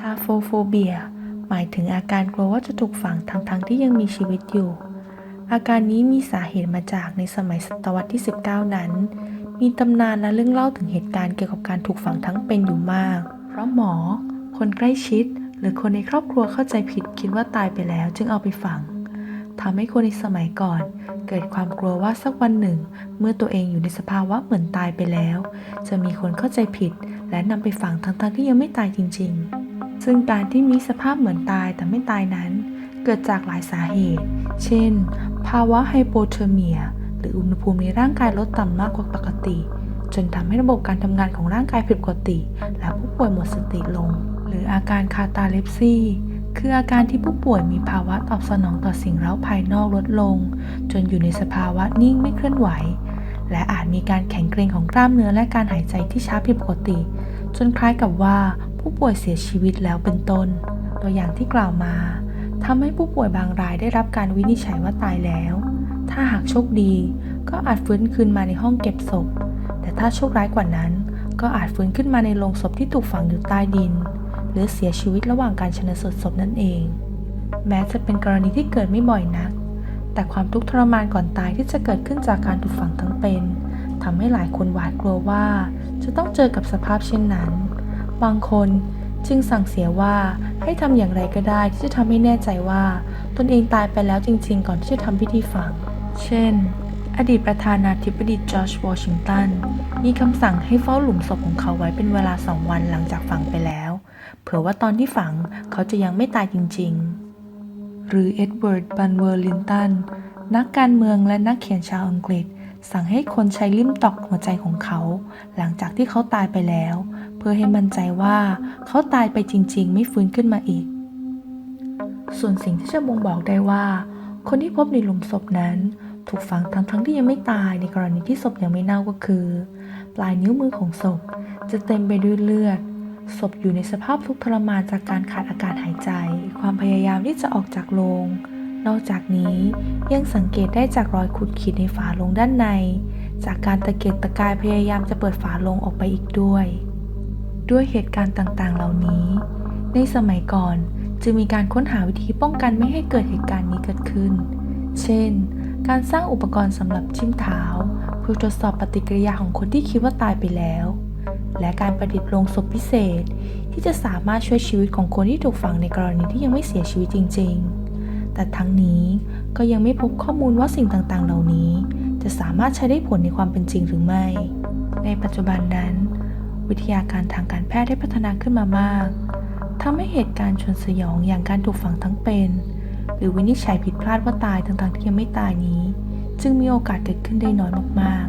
ทาโฟโฟเบีย หมายถึงอาการกลัวว่าจะถูกฝังทั้งๆที่ยังมีชีวิตอยู่ อาการนี้มีสาเหตุมาจากในสมัยศตวรรษที่ 19 นั้น มีตำนานและเรื่องเล่าถึงเหตุการณ์เกี่ยวกับการถูกฝังทั้งเป็นอยู่มาก เพราะหมอ คนใกล้ชิด หรือคนในครอบครัวเข้าใจผิดคิดว่าตายไปแล้วจึงเอาไปฝังทำให้คนในสมัยก่อน เกิดความกลัวว่าสักวันหนึ่ง เมื่อตัวเองอยู่ในสภาวะเหมือนตายไปแล้ว จะมีคนเข้าใจผิด และนำไปฝังทั้งๆที่ยังไม่ตายจริง ๆ ซึ่งการที่มีสภาพเหมือนตายแต่ไม่ตายนั้น เกิดจากหลายสาเหตุ เช่น ภาวะไฮโปเทอร์เมีย หรืออุณหภูมิในร่างกายลดต่ำมากกว่าปกติ จนทำให้ระบบการทำงานของร่างกายผิดปกติ และผู้ป่วยหมดสติลง หรืออาการคาตาเลปซีคืออาการที่ผู้ป่วยมีภาวะตอบสนองต่อสิ่งเร้าภายนอกลดลง จนอยู่ในสภาวะนิ่งไม่เคลื่อนไหว และอาจมีการแข็งเกร็งของกล้ามเนื้อและการหายใจที่ช้าผิดปกติ จนคล้ายกับว่า ผู้ป่วยเสียชีวิตแล้วเป็นต้น ตัวอย่างที่กล่าวมาทำให้ผู้ป่วยบางรายได้รับการวินิจฉัยว่าตายแล้ว ถ้าหากโชคดี ก็อาจฟื้นคืนมาในห้องเก็บศพ แต่ถ้าโชคร้ายกว่านั้น ก็อาจฟื้นขึ้นมาในโลงศพที่ถูกฝังอยู่ใต้ดิน หรือเสียชีวิตระหว่างการชนสูตรศพนั่นเอง แม้จะเป็นกรณีที่เกิดไม่บ่อยนัก แต่ความทุกข์ทรมานก่อนตายที่จะเกิดขึ้นจากการถูกฝังทั้งเป็นทำให้หลายคนหวาดกลัวว่า จะต้องเจอกับสภาพเช่นนั้น บางคนจึงสั่งเสียว่าให้ทำอย่างไรก็ได้ที่จะทำให้แน่ใจว่า ตนเองตายไปแล้วจริงๆ ก่อนที่จะทำพิธีฝัง เช่น อดีตประธานาธิบดีจอร์จวอชิงตันมีคำสั่งให้เฝ้าหลุมศพของเขาไว้เป็นเวลาสองวันหลังจากฝังไปแล้ว เผื่อว่าตอนที่ฝังเขาจะยังไม่ตายจริง ๆ หรือเอ็ดเวิร์ด บันเวอร์ลินตันนักการเมืองและนักเขียนชาวอังกฤษ สั่งให้คนใช้ลิ่มตอกหัวใจของเขา หลังจากที่เขาตายไปแล้ว เพื่อให้มั่นใจว่าเขาตายไปจริง ๆ ไม่ฟื้นขึ้นมาอีก ส่วนสิ่งที่จะบ่งบอกได้ว่า คนที่พบในหลุมศพนั้น ถูกฝังทั้งทั้งที่ยังไม่ตายในกรณีที่ศพยังไม่เน่าก็คือ ปลายนิ้วมือของศพจะเต็มไปด้วยเลือดศพอยู่ในสภาพทุกข์ทรมานจากการขาดอากาศหายใจ ความพยายามที่จะออกจากโลง นอกจากนี้ยังสังเกตได้จากรอยขุดขีดในฝาลงด้านใน จากการตะเกียกตะกายพยายามจะเปิดฝาลงออกไปอีกด้วย ด้วยเหตุการณ์ต่างๆ เหล่านี้ ในสมัยก่อนจึงมีการค้นหาวิธีป้องกันไม่ให้เกิดเหตุการณ์นี้เกิดขึ้น เช่น การสร้างอุปกรณ์สำหรับจิ้มเท้า เพื่อทดสอบปฏิกิริยาของคนที่คิดว่าตายไปแล้ว และการประดิษฐ์โลงศพพิเศษ ที่จะสามารถช่วยชีวิตของคนที่ถูกฝังในกรณีที่ยังไม่เสียชีวิตจริง ๆ แต่ทั้งนี้ก็ยังไม่พบข้อมูลว่าสิ่งต่างๆ เหล่านี้ จะสามารถใช้ได้ผลในความเป็นจริงหรือไม่ ในปัจจุบันนั้น วิทยาการทางการแพทย์ได้พัฒนาขึ้นมามากทำให้เหตุการณ์ชวนสยองอย่างการถูกฝังทั้งเป็น หรือวินิจฉัยผิดพลาดว่าตายทั้งๆที่ยังไม่ตายนี้ จึงมีโอกาสเกิดขึ้นได้น้อยมาก